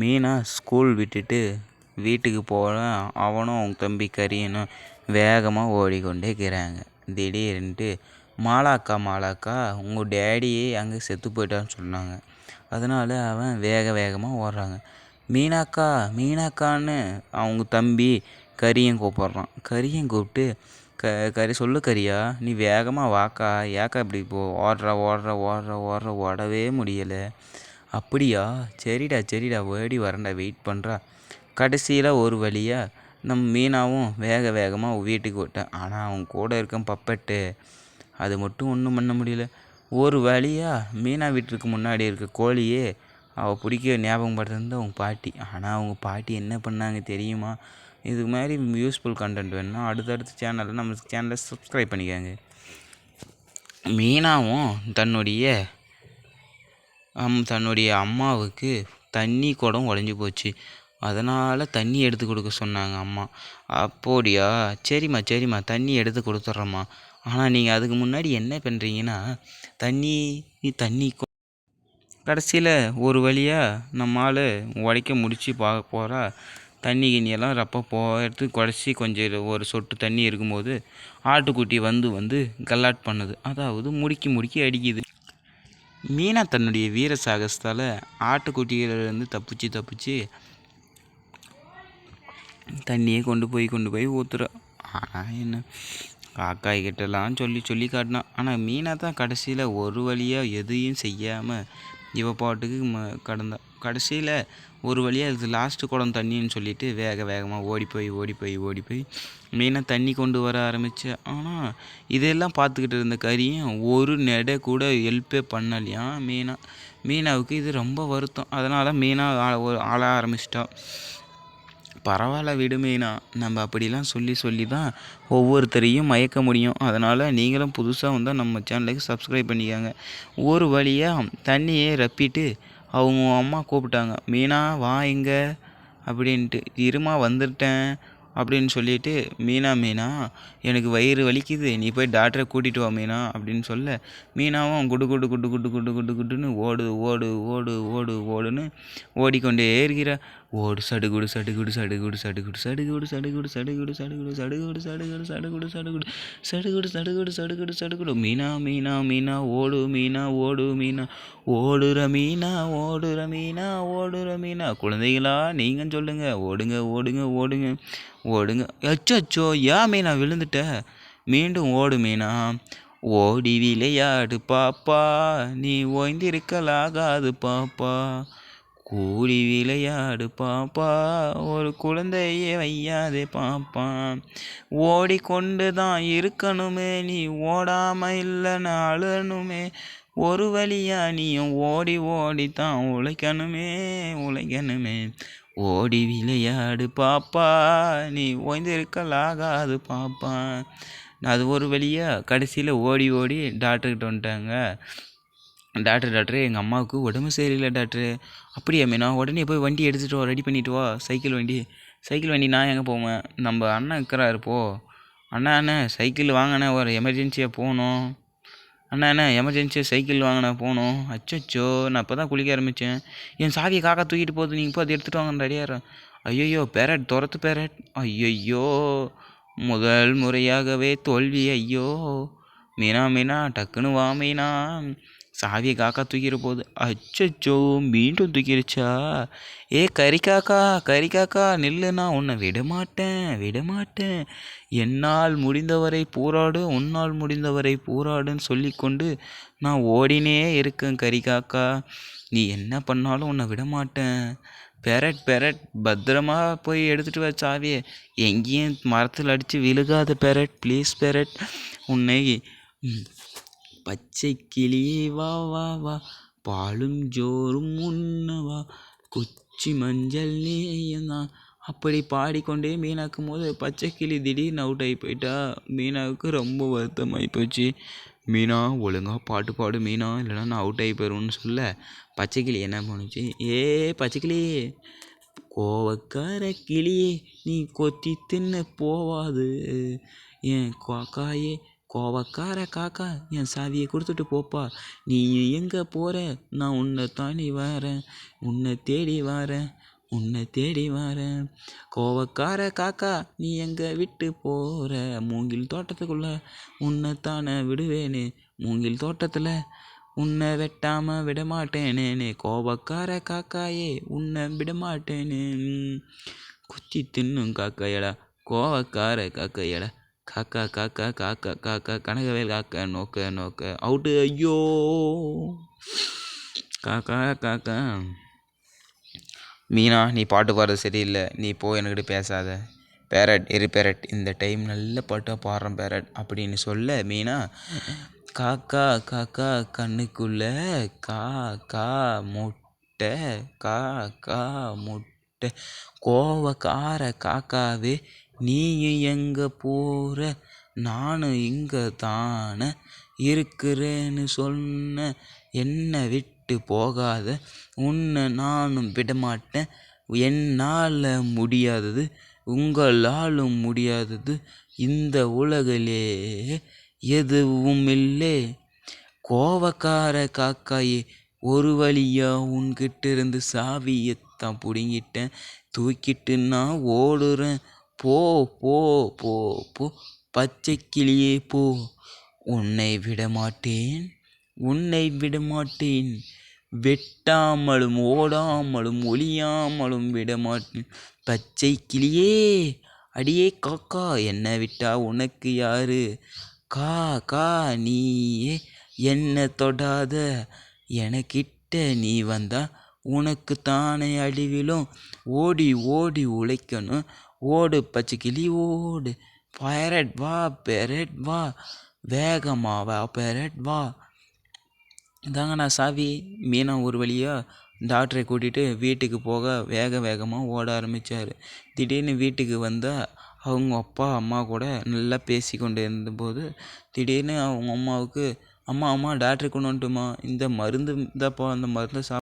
Meena school விட்டுட்டு வீட்டுக்கு போக அவனும் அவங்க தம்பி கரியனும் வேகமாக ஓடிக்கொண்டே இருக்கிறாங்க. திடீர்னுட்டு மாலாக்கா மாலாக்கா உங்கள் டேடி அங்கே செத்து போயிட்டான்னு சொன்னாங்க. அதனால் அவன் வேக வேகமாக ஓடுறாங்க. மீனாக்கா மீனாக்கான்னு அவங்க தம்பி கரியன் கூப்பிட்றான். கரியன் கூப்பிட்டு க கரி சொல்லு கரியா நீ வேகமாக வாக்கா ஏக்கா இப்படி போ ஓடுற ஓடுற ஓடுற ஓடுற ஓடவே முடியலை. அப்படியா? சரிடா சரிடா ஓடி வரேன்டா வெயிட் பண்ணுறா கடைசியில் ஒரு வழியாக நம் மீனாவும் வேக வேகமாக வீட்டுக்கு விட்டேன் ஆனால் அவன் கூட இருக்க பப்பட்டு. அது மட்டும் ஒன்றும் பண்ண முடியல. ஒரு வழியாக மீனா வீட்டுக்கு முன்னாடி இருக்க கோழியே அவள் பிடிக்க ஞாபகம் அவங்க பாட்டி. ஆனால் அவங்க பாட்டி என்ன பண்ணாங்க தெரியுமா? இது மாதிரி யூஸ்ஃபுல் கண்டென்ட் வேணும்னா அடுத்தடுத்த சேனலில் நம்ம சேனலை சப்ஸ்கிரைப் பண்ணிக்கோங்க. மீனாவும் தன்னுடைய தன்னுடைய அம்மாவுக்கு தண்ணி குடம் உடஞ்சி போச்சு. அதனால் தண்ணி எடுத்து கொடுக்க சொன்னாங்க அம்மா. அப்போடியா? சரிம்மா சரிம்மா தண்ணி எடுத்து கொடுத்துட்றேம்மா. ஆனால் நீங்கள் அதுக்கு முன்னாடி என்ன பண்ணுறீங்கன்னா தண்ணி தண்ணி கடைசியில் ஒரு வழியாக நம்ம உடைக்க முடித்து பார்க்க போகிறா தண்ணி கிண்ணியெல்லாம் ரப்ப எடுத்து குடச்சி கொஞ்சம் ஒரு சொட்டு தண்ணி இருக்கும்போது ஆட்டுக்குட்டி வந்து வந்து கல்லாட் பண்ணுது. அதாவது முடுக்கி முடுக்கி அடிக்குது. மீனா தன்னுடைய வீர சாகசத்தால் ஆட்டுக்குட்டிகளிலிருந்து தப்பிச்சு தப்பிச்சு தண்ணியை கொண்டு போய் கொண்டு போய் ஊற்றுறா ஆனால் என்ன? காக்காய் கிட்டலாம் சொல்லி சொல்லி காட்டினான் ஆனால் மீனா தான் கடைசியில் ஒரு வழியாக எதையும் செய்யாமல் இவ பாட்டுக்கு ம கடந்தா. கடைசியில் ஒரு வழியாக இது லாஸ்ட்டு குடம் தண்ணின்னு சொல்லிட்டு வேக வேகமாக ஓடி போய் ஓடி போய் ஓடி போய் மெயினாக தண்ணி கொண்டு வர ஆரம்பித்தேன் ஆனால் இதெல்லாம் பார்த்துக்கிட்டு இருந்த கரியும் ஒரு நெடை கூட ஹெல்ப்பே பண்ணலையாம் மீனா மீனாவுக்கு இது ரொம்ப வருத்தம். அதனால் மீனா ஆள ஆரம்பிச்சிட்டா. பரவாயில்ல விடு மீனா. நம்ம அப்படிலாம் சொல்லி சொல்லி தான் ஒவ்வொருத்தரையும் மயக்க முடியும். அதனால் நீங்களும் புதுசாக வந்தால் நம்ம சேனலுக்கு சப்ஸ்கிரைப் பண்ணிக்கோங்க. ஒரு வழியாக தண்ணியை ரப்பிட்டு அவங்க அம்மா கூப்பிட்டாங்க. மீனா வா இங்கே. அப்படின்ட்டு இருமா வந்துட்டேன். அப்படின்னு சொல்லிட்டு மீனா மீனா எனக்கு வயிறு வலிக்குது. நீ போய் டாக்டரை கூட்டிகிட்டு வா மீனா. அப்படின்னு சொல்ல மீனாவும் குடு குடு குடு குடு குடு குடு குடுன்னு ஓடு ஓடு ஓடு ஓடு ஓடுன்னு ஓடிக்கொண்டே இருக்கிற ஓடு சடுகுடு சடுகுடு சடுகுடு சடுகுடு சடுகுடு சடுகுடு சடுகுடு சடுகுடு சடுகுடு சடுகுடு சடுகுடு சடுகுடு சடுகுடு சடுகுடு சடுகுடு சடுகுடு மீனா மீனா மீனா ஓடு மீனா ஓடு மீனா ஓடுற மீனா ஓடுற மீனா ஓடுற மீனா குழந்தைகளா நீங்கள் சொல்லுங்க ஓடுங்க ஓடுங்க ஓடுங்க ஓடுங்க அச்சோ ஏன் மீனா விழுந்துட்ட மீண்டும் ஓடு மீனா ஓடி விளையாடு பாப்பா. நீ ஓய்ந்திருக்கலாகாது பாப்பா. கூடி விளையாடு பாப்பா. ஒரு குழந்தையே வையாதே பாப்பா. ஓடிக்கொண்டு தான் இருக்கணுமே. நீ ஓடாம இல்லைன்னு அழணுமே. ஒரு வழியா நீயும் ஓடி ஓடி தான் உழைக்கணுமே உழைக்கணுமே. ஓடி விளையாடு பாப்பா. நீ ஓய்ந்திருக்கலாகாது பாப்பா. அது ஒரு வழியாக கடைசியில் ஓடி ஓடி டாக்டர்கிட்ட வந்துட்டாங்க. டாக்டர் டாக்டர் எங்கள் அம்மாவுக்கு உடம்பு சரியில்லை டாக்டரு அப்படியா மீனா? உடனே போய் வண்டி எடுத்துகிட்டு வா ரெடி பண்ணிவிட்டு வா. சைக்கிள் வண்டி சைக்கிள் வண்டி நான் எங்கே போவேன்? நம்ம அண்ணன் இருக்கிறாரு போ. அண்ணா அண்ணே சைக்கிள் வாங்கினே ஒரு எமர்ஜென்சியாக போகணும். அண்ணா அண்ணே எமர்ஜென்சியாக சைக்கிள் வாங்கினே போகணும். அச்சோ நான் இப்போ தான் குளிக்க ஆரம்பித்தேன் என் சாவியை காக்கா தூக்கிட்டு போகுது நீங்கள் போய் அதை எடுத்துகிட்டு வாங்க ரெடியாக ஐயோ பேரட் துரத்து பேரட் ஐயோ முதல் முறையாகவே தோல்வி ஐயோ மீனா மீனா டக்குன்னு வா மீனா. சாவியை காக்கா தூக்கிற போது அச்சச்சோ மீண்டும் தூக்கிருச்சா? ஏ கறி காக்கா கறி காக்கா நில்லுனா உன்னை விடமாட்டேன் விடமாட்டேன். என்னால் முடிந்தவரை போராடு உன்னால் முடிந்தவரை போராடுன்னு சொல்லிக்கொண்டு நான் ஓடினே இருக்கேன் கறி காக்கா. நீ என்ன பண்ணாலும் உன்னை விடமாட்டேன். பெரட் பெரட். பத்திரமா போய் எடுத்துகிட்டு வா சாவியை. எங்கேயும் மரத்தில் அடித்து விழுகாத பெரட் ப்ளீஸ் பெரட். உன்னை பச்சை கிளியே வா வா வா. பாலும் ஜோறும் உண்ணவா குச்சி மஞ்சள் நேயந்தான் அப்படி பாடிக்கொண்டே மீனாக்கும் போது பச்சை கிளி திடீர்னு அவுட் ஆகி போயிட்டா. மீனாவுக்கு ரொம்ப வருத்தமாகி போச்சு. மீனா ஒழுங்காக பாட்டு பாடு மீனா இல்லைனா நான் அவுட் ஆகி போயிடுவேன்னு சொல்ல. பச்சைக்கிளி என்ன பண்ணுச்சு ஏ பச்சைக்கிளி. கோவக்கார கிளியே நீ கொத்தி தின்னு போவாது. ஏன் காக்காயே கோவக்கார காக்கா என் சாவியை கொடுத்துட்டு போப்பா. நீ எங்கே போகிற நான் உன்னை தாண்டி வரேன். உன்னை தேடி வரேன். உன்னை தேடி வரேன் கோவக்கார காக்கா நீ எங்க விட்டு போற? மூங்கில் தோட்டத்துக்குள்ள உன்னைத்தானே விடுவேனே. மூங்கில் தோட்டத்தில் உன்னை வெட்டாம விடமாட்டேனேனே. கோபக்கார காக்காயே உன்னை விடமாட்டேனே. குச்சி தின்னும் காக்காயடா. கோவக்கார காக்கையடா. காக்கா காக்கா காக்கா காக்கா கனகவேல் காக்கா நோக்க நோக்க. அவுட்டு ஐயோ. காக்கா காக்கா. மீனா நீ பாட்டு பாடுறது சரியில்லை. நீ போ என்கிட்ட பேசாத. பேரட் எரி பேரட் இந்த டைம் நல்ல பாட்டாக பாடுறேன் பேரட் அப்படின்னு சொல்ல மீனா காக்கா காக்கா கண்ணுக்குள்ளே கா கா முட்டை கா கா முட்டை கோவக்கார காக்காவே நீயும் எங்கே போகிற நானும் இங்கே தானே இருக்கிறேன்னு சொன்ன என்னை விட்டு விட்டு போகாத உன்னை நானும் விடமாட்டேன். என்னால் முடியாதது உங்களாலும் முடியாதது. இந்த உலகிலே எதுவும் இல்லை கோவக்கார காக்காயே ஒரு வழியா உன்கிட்ட இருந்து சாவியத்தான் பிடுங்கிட்டேன். தூக்கிட்டு நான் ஓடுறேன். போ போ போ போ. பச்சை கிளியே போ. உன்னை விடமாட்டேன். உன்னை விடமாட்டேன். வெட்டாமலும் ஓடாமலும் ஒளியாமலும் விடமாட்டேன். பச்சை கிளியே அடியே காக்கா என்னை விட்டா உனக்கு யாரு? கா கா நீயே என்னை தொடாத. எனக்கிட்ட நீ வந்தா உனக்கு தானே அழிவிலும் ஓடி ஓடி உழைக்கணும். ஓடு பச்சை கிளி ஓடு. பேரட் வா பெரட் வா. வேகமா வா பெரட் வா. இதாங்கண்ணா நான் சாவி மீனா ஒரு வழியாக டாக்டரை கூட்டிகிட்டு வீட்டுக்கு போக வேக வேகமாக ஓட ஆரம்பித்தார் திடீர்னு வீட்டுக்கு வந்தால் அவங்க அப்பா அம்மா கூட நல்லா பேசி கொண்டு இருந்தபோது திடீர்னு அவங்க அம்மாவுக்கு அம்மா அம்மா டாக்டரை கொண்டு வந்துட்டுமா இந்த மருந்து இந்தாப்பா அந்த மருந்தை சாப்